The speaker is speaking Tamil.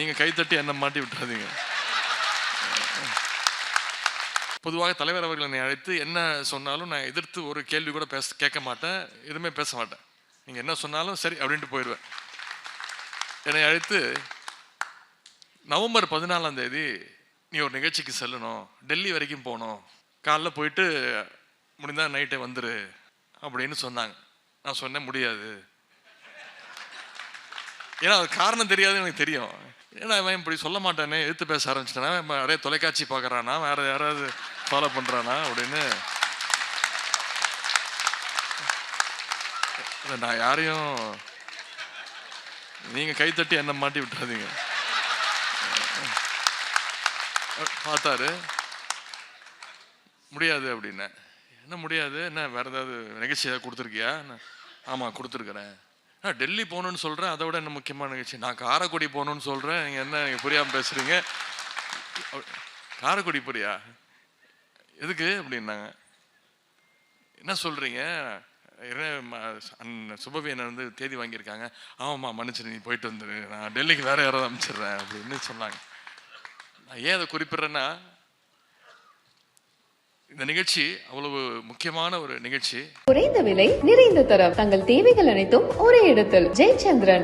நீங்கள் கைத்தட்டி என்ன மாட்டி விட்டுறாதீங்க. பொதுவாக தலைவர் அவர்கள் என்னை அழைத்து என்ன சொன்னாலும் நான் எதிர்த்து ஒரு கேள்வி கூட பேச கேட்க மாட்டேன். எதுவுமே பேச மாட்டேன். நீங்கள் என்ன சொன்னாலும் சரி அப்படின்ட்டு போயிடுவேன். என்னை அழைத்து நவம்பர் பதினாலாம் தேதி நீ ஒரு நிகழ்ச்சிக்கு செல்லணும். டெல்லி வரைக்கும் போகணும். காலைல போயிட்டு முடிந்தால் நைட்டே வந்துரு அப்படின்னு சொன்னாங்க. நான் சொன்னேன் முடியாது. ஏன்னா அது காரணம் தெரியாது எனக்கு தெரியும். ஏன்னா அவன் இப்படி சொல்ல மாட்டானே எடுத்து பேச ஆரம்பிச்சிட்டானா நிறைய தொலைக்காட்சி பார்க்குறானா வேற யாராவது ஃபாலோ பண்ணுறானா அப்படின்னு. நான் யாரையும் நீங்கள் கைத்தட்டி என்ன மாட்டி விட்டுறாதீங்க. பார்த்தாரு. முடியாது அப்படின்னேன் என்ன முடியாது? என்ன வேற ஏதாவது நிகழ்ச்சி ஏதாவது கொடுத்துருக்கியா? ஆமாம் கொடுத்துருக்குறேன். டெல்லி போகணுன்னு சொல்கிறேன் அதை விட என்ன முக்கியமான நிகழ்ச்சி? நான் காரைக்குடி போகணுன்னு சொல்கிறேன் நீங்கள் என்ன நீங்கள் புரியாமல் பேசுகிறீங்க காரைக்குடி புரியா? எதுக்கு அப்படின்னாங்க. என்ன சொல்கிறீங்க என்ன சுபவி என்ன வந்து தேதி வாங்கியிருக்காங்க. ஆமாம்மா மன்னிச்சிரு நீ போயிட்டு வந்துரு. நான் டெல்லிக்கு வேற யாராவது அனுப்பிச்சிடுறேன் அப்படின்னு சொன்னாங்க. நான் ஏன் அதை குறிப்பிட்றேன்னா இந்த நிகழ்ச்சி அவ்வளவு முக்கியமான ஒரு நிகழ்ச்சி. குறைந்த விலை நிறைந்த தரம். தங்கள் தேவைகள் அனைத்தும் ஒரே இடத்தில். ஜெயச்சந்திரன்.